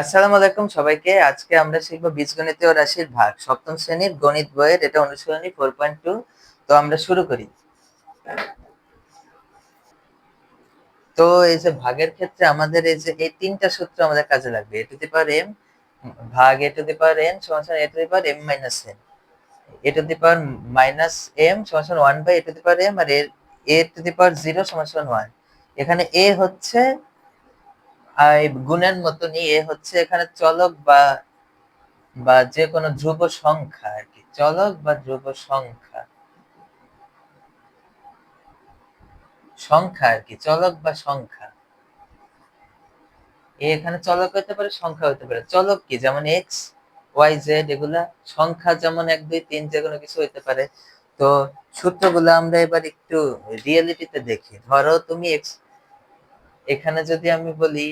আসসালামু আলাইকুম সবাইকে। আজকে আমরা শিখব বীজগণিতীয় রাশির ভাগ। সপ্তম শ্রেণির গণিত বইয়ের এটা অনুশীলনী ফোর পয়েন্ট টু তো আমরা শুরু করি। তো এই যে ভাগের ক্ষেত্রে আমাদের এই যে এই তিনটা সূত্র আমাদের কাজে লাগবে। এ টু দি পাওয়ার এম, ভাগ এ টু দি পাওয়ার এন সমান A to the power M minus N. A to the power minus M সমান one by A to the power M R A to the power zero সমান one. এখানে A হচ্ছে গুণের মতনই এ হচ্ছে এখানে চলক বা বা যে কোনো ধ্রুব সংখ্যা আর কি, চলক বা ধ্রুব সংখ্যা। সংখ্যা আর কি, চলক বা সংখ্যা। এখানে চলক হতে পারে, সংখ্যা হতে পারে। চলক কি? যেমন এক্স ওয়াই জেড এগুলা সংখ্যা যেমন এক, দুই, তিন যে কোনো কিছু হতে পারে। তো সূত্রগুলো আমরা এবার একটু রিয়েলিটিতে দেখি। ধরো তুমি এক্স এখানে যদি আমি বলি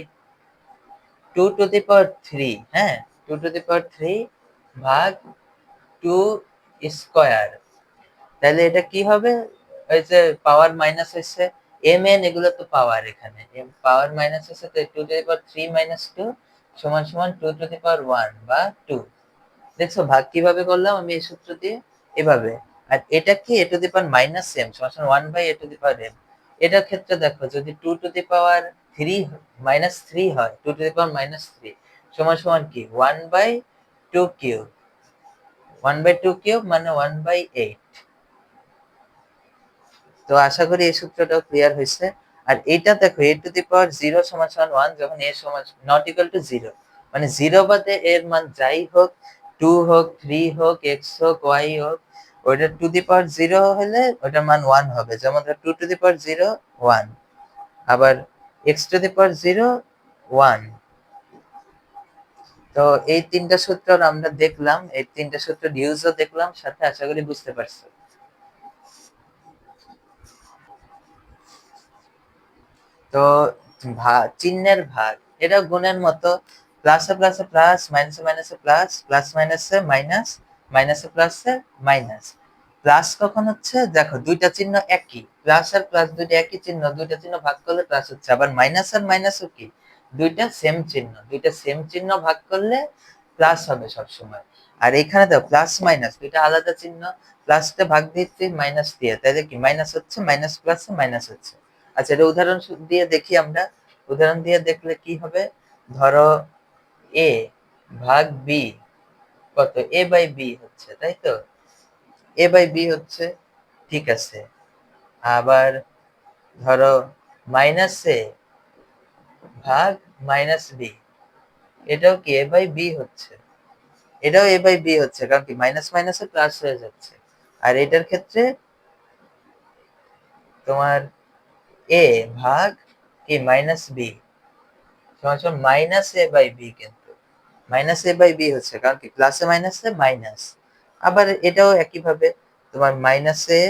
two to the power three হ্যাঁ? Two to the power three ভাগ টু স্কোয়ার তাহলে এটা কি হবে? ওই যে পাওয়ার মাইনাস হয়েছে এম এন এগুলো তো পাওয়ার এখানে। পাওয়ার মাইনাস হয়েছে তো two to the power three minus two সমান সমান two to the power one বা টু দেখছ, ভাগ কীভাবে করলাম আমি এই সূত্র দিয়ে? এভাবে। আর এটা কি? A to the power minus M সমান সমান one by A to the power M এটার ক্ষেত্রে দেখো, যদি two to the power three minus three হয়। Two to the power minus three সমান সমান কি? One by two cube one by two cube মানে ওয়ান বাই এইট তো আশা করি এই সূত্রটাও ক্লিয়ার হয়েছে। আর এটা দেখো এ টু দি পাওয়ার জিরো সমান সমান ওয়ান যখন এ সমান নট ইকুয়াল টু জিরো মানে জিরো বাদে এর মান যাই হোক টু হোক থ্রি হোক এক্স হোক ওয়াই হোক, ওইটা টু দি পাওয়ার জিরো হলে ওটার মান ওয়ান হবে। যেমন two to the power zero one আবার X to the power zero one তো এই তিনটা সূত্র আমরা দেখলাম, এই তিনটা সূত্র ইউজও দেখলাম, সাথে আশা করি বুঝতে পারছ। তো চিহ্নের ভাগ এটা গুণের মতো প্লাসে প্লাসে প্লাস মাইনাসে মাইনাসে প্লাস প্লাস মাইনাসে মাইনাস মাইনাসে প্লাসে মাইনাস প্লাস কখন হচ্ছে? দেখো, দুইটা চিহ্ন একই। প্লাস আর প্লাস দুইটা একই চিহ্ন, দুইটা চিহ্ন ভাগ করলে প্লাস হচ্ছে। আবার মাইনাস আর মাইনাসও কি? দুইটা সেম চিহ্ন। দুইটা সেম চিহ্ন ভাগ করলে প্লাস হবে সবসময়। আর এখানে দেখো প্লাস মাইনাস দুইটা আলাদা চিহ্ন। প্লাসটা ভাগ দিচ্ছে মাইনাস দিয়ে। তাহলে কি? মাইনাস হচ্ছে মাইনাস প্লাস মাইনাস হচ্ছে। আচ্ছা এটা উদাহরণ দিয়ে দেখি আমরা। উদাহরণ দিয়ে দেখলে কি হবে? ধরো এ ভাগ বি কত? এ বাই বি হচ্ছে, তাই তো? এ বাই বি হচ্ছে, ঠিক আছে। আবার ধরো মাইনাস এ ভাগ মাইনাস বি এটাও কি এ বাই বি হচ্ছে? এটাও এ বাই বি হচ্ছে, কারণ কি মাইনাস মাইনাসে প্লাস হয়ে যাচ্ছে। আর এটার ক্ষেত্রে তোমার এ ভাগ কি মাইনাস বি সমান মাইনাস এ বাই বি কিন্তু। মাইনাস এ বাই বি হচ্ছে, কারণ কি প্লাসে মাইনাসে মাইনাস আবার এটাও একইভাবে তোমার মাইনাস এ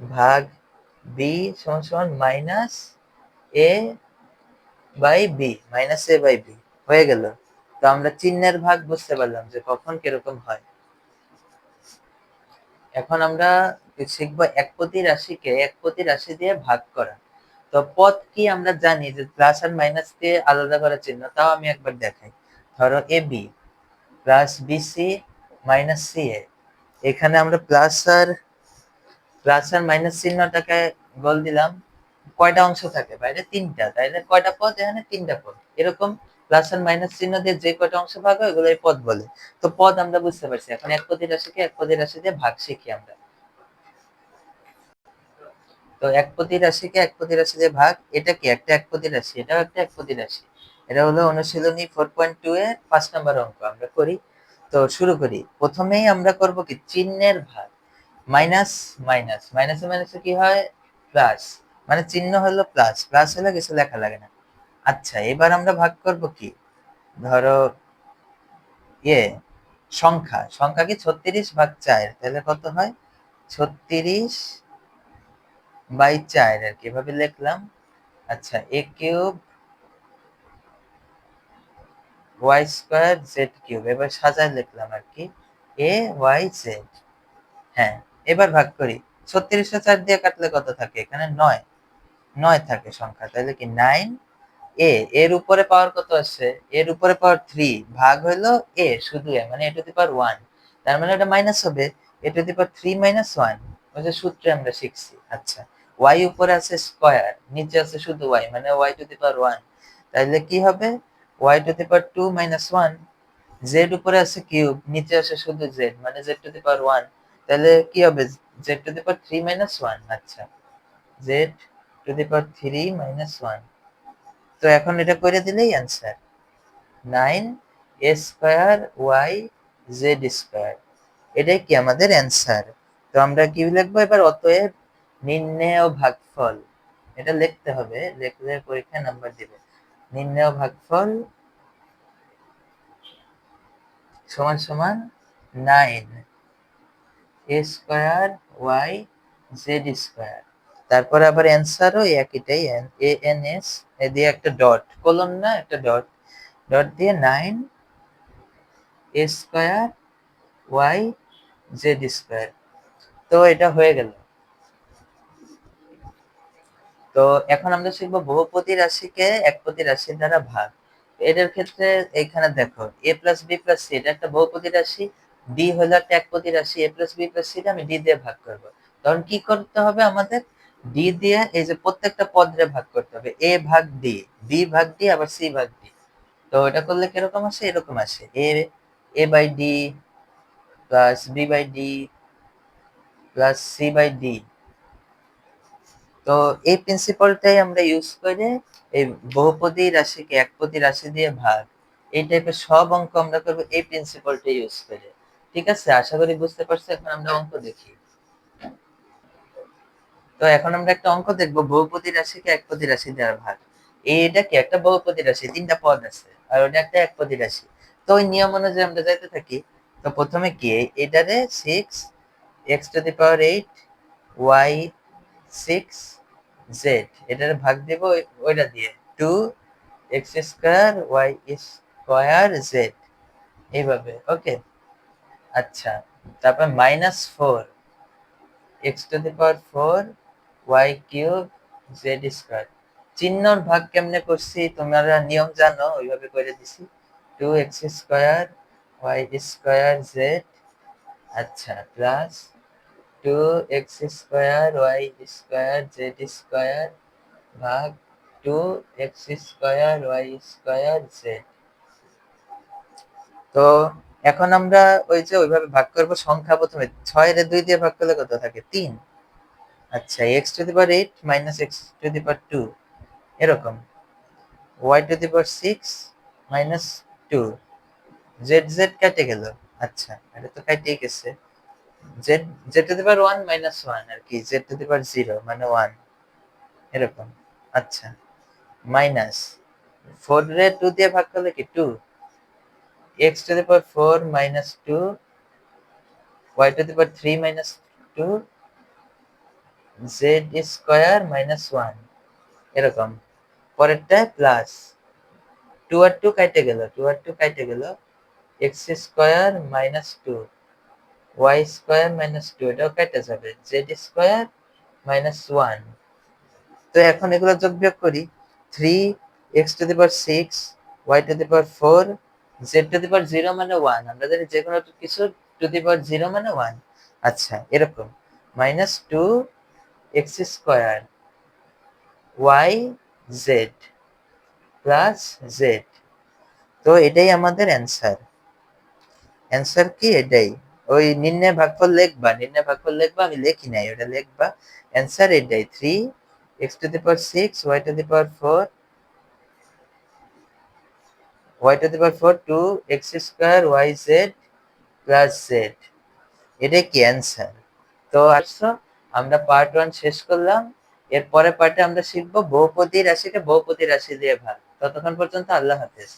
ভাগ বি সমান সমান minus A by B minus A by B হয়ে গেল। তো আমরা চিহ্নের ভাগ বুঝতে পারলাম যে কখন কীরকম হয়। এখন আমরা শিখব একপতি রাশিকে একপতি রাশি দিয়ে ভাগ করা। তো পদ কি আমরা জানি যে প্লাস আর মাইনাস দিয়ে আলাদা করার চিহ্ন? তাও আমি একবার দেখাই। ধরো A B plus BC minus C A. এখানে আমরা প্লাস আর প্লাস আর মাইনাস চিহ্নটাকে গোল দিলাম। কয়টা অংশ থাকে বাইরে? তিনটা। তাইলে কয়টা পদ? এখানে তিনটা পদ। এরকম প্লাস আর মাইনাস চিহ্ন দিয়ে যে কয়টা অংশ ভাগ হয় ওগুলো পদ বলে। তো পদ আমরা বুঝতে পারছি। এখন এক পদের রাশিকে এক পদের রাশি দিয়ে ভাগ শিখি আমরা। তো এক পতি রাশিকে এক পতি রাশি দিয়ে ভাগ, এটা কি? একটা এক পতি রাশি, এটাও একটা এক পতি রাশি। এটা হলো অনুশীলনী ফোর পয়েন্ট টু এর পাঁচ নাম্বার অঙ্ক। আমরা করি। তো শুরু করি। প্রথমেই আমরা করব কি? চিহ্নের ভাগ। Minus minus. মাইনাসে মাইনাসে কি হয়? প্লাস। মানে চিহ্ন হলো প্লাস। প্লাস হলে কিছু লেখা লাগে না। আচ্ছা এবার আমরা ভাগ করব কি? ধরো ইয়ে সংখ্যা। সংখ্যা কি ছত্রিশ ভাগ চার? তাহলে কত হয়? ছত্রিশ বাই চার আর কি। এভাবে লিখলাম। আচ্ছা A cube Y square Z cube, এবার সাজায় লিখলাম আর কি, এ ওয়াই জেড। হ্যাঁ এবার ভাগ করি। ছত্রিশশো চার দিয়ে কাটলে কত থাকে? এখানে নয়। নয় থাকে সংখ্যা তাহলে কি নাইন? এ, এর উপরে পাওয়ার কত আছে এর উপরে পাওয়ার থ্রি, ভাগ হইল এ, শুধু এ মানে এ টু দি পাওয়ার ওয়ান। তার মানে ওটা মাইনাস হবে, A to the power three minus one. ওই যে সূত্রে আমরা শিখছি। আচ্ছা ওয়াই উপরে আছে স্কোয়ার, নিচে আছে শুধু ওয়াই মানে Y to the power one. তাহলে কি হবে? Y to the power two minus one Z উপরে আছে কিউব, নিচে আছে শুধু জেড মানে Z to the power one তাহলে কি হবে? Z to the power three minus one আচ্ছা। Z to the power three minus one তো এখন এটা করে দিলেই answer nine A square Y Z square এটাই কি আমাদের অ্যান্সার তো আমরা কি লিখব? এবার অতএব নির্ণেয় ভাগফল। এটা লিখতে হবে, লিখলে পরীক্ষায় নাম্বার দিবে। নির্ণেয় ভাগফল সমান সমান nine A square Y Z square. তারপরে আবার অ্যান্সারও একইটাই এ, এন, এস, এ দিয়ে একটা ডট কলম না, একটা ডট। ডট দিয়ে nine A square Y Z square. তো এটা হয়ে গেল। তো এখন আমরা শিখব বহুপতি রাশিকে একপতি রাশির দ্বারা ভাগ। এটার ক্ষেত্রে এখানে দেখো A plus B plus C এটা একটা বহুপতি রাশি ডি হলো একটা একপতি রাশি এ প্লাস বি প্লাস সিটা আমি ডি দিয়ে ভাগ করব। তখন কি করতে হবে আমাদের? ডি দিয়ে এই যে প্রত্যেকটা পদরে ভাগ করতে হবে এ ভাগ ডি বি ভাগ ডি আবার সি ভাগ ডি তো এটা করলে কীরকম আসে? এরকম আসে। A A by D plus B by D plus C by D তো এই প্রিন্সিপালটাই আমরা ইউজ করে এই বহুপদী রাশিকে একপদী রাশি দিয়ে ভাগ। এই টাইপের সব অঙ্ক আমরা করব এই প্রিন্সিপালটা ইউজ করে। ঠিক আছে? আশা করি বুঝতে পারছ? এখন আমরা অঙ্ক দেখি। তো এখন আমরা একটা অঙ্ক দেখব, বহুপদী রাশিকে একপদী রাশি দ্বারা ভাগ। এইটা কি? একটা বহুপদী রাশি, তিনটা পদ আছে, আর ওটা একটা একপদী রাশি। তো ওই নিয়ম অনুযায়ী আমরা যাইতে থাকি। তো প্রথমে কি? এটারে six X to the power eight Y six Z এটার ভাগ দেব ওইটা দিয়ে। Two X square Y square Z এইভাবে ওকে আচ্ছা তারপর minus four X to the power four Y cube Z square চিহ্নর ভাগ কেমনে করছি তোমরা নিয়ম জানো, ওইভাবে করে দিছি। Two X square Y square Z আচ্ছা plus two X square Y square Z square ভাগ two X square Y square Z তো এখন আমরা ওই যে ওইভাবে ভাগ করব সংখ্যা প্রথমে ছয় রে দুই দিয়ে ভাগ করলে কত থাকে? তিন। আচ্ছা X to the power eight minus X to the power two এরকম। Y to the power six minus two Z Z কেটে গেল। আচ্ছা এটা তো কেটে গেছে। Z Z two one minus one আর কি জেড টু দি জিরো মানে ওয়ান এরকম আচ্ছা মাইনাস ফোর রে টু দিয়ে ভাগ করলে কি two X to the four minus two Y to the three minus two Z square minus one এরকম, পরেরটা প্লাস টু আর টু কাটে গেল টু আর টু কাটে গেল X square minus two Y square minus two এটাও কেটে যাবে জেড স্কোয়ার মাইনাস ওয়ান তো এখন এগুলো যোগ বিয়োগ করি three X to the power six Y to the power four Z to the power zero মানে ওয়ান আমরা জানি যে কোনো কিছু টু দি পাওয়ার জিরো মানে ওয়ান আচ্ছা এরকম minus two X square Y Z plus Z তো এটাই আমাদের অ্যান্সার অ্যান্সার কি? এটাই। ওই নির্ণয় ভাগফল লিখবা নির্ণয় ভাগফল লিখবা, আমি লিখি নাই, ওটা লিখবা। অ্যান্সার এটাই three X to the power six Y to the power four Y to the power four two X square Y Z plus Z এটাই কি অ্যান্সার তো আসছো আমরা পার্ট ওয়ান শেষ করলাম। এরপরে পার্টে আমরা শিখব বহুপতি রাশিকে বহুপতি রাশি দিয়ে ভাগ। ততক্ষণ পর্যন্ত আল্লাহ হাফেজ।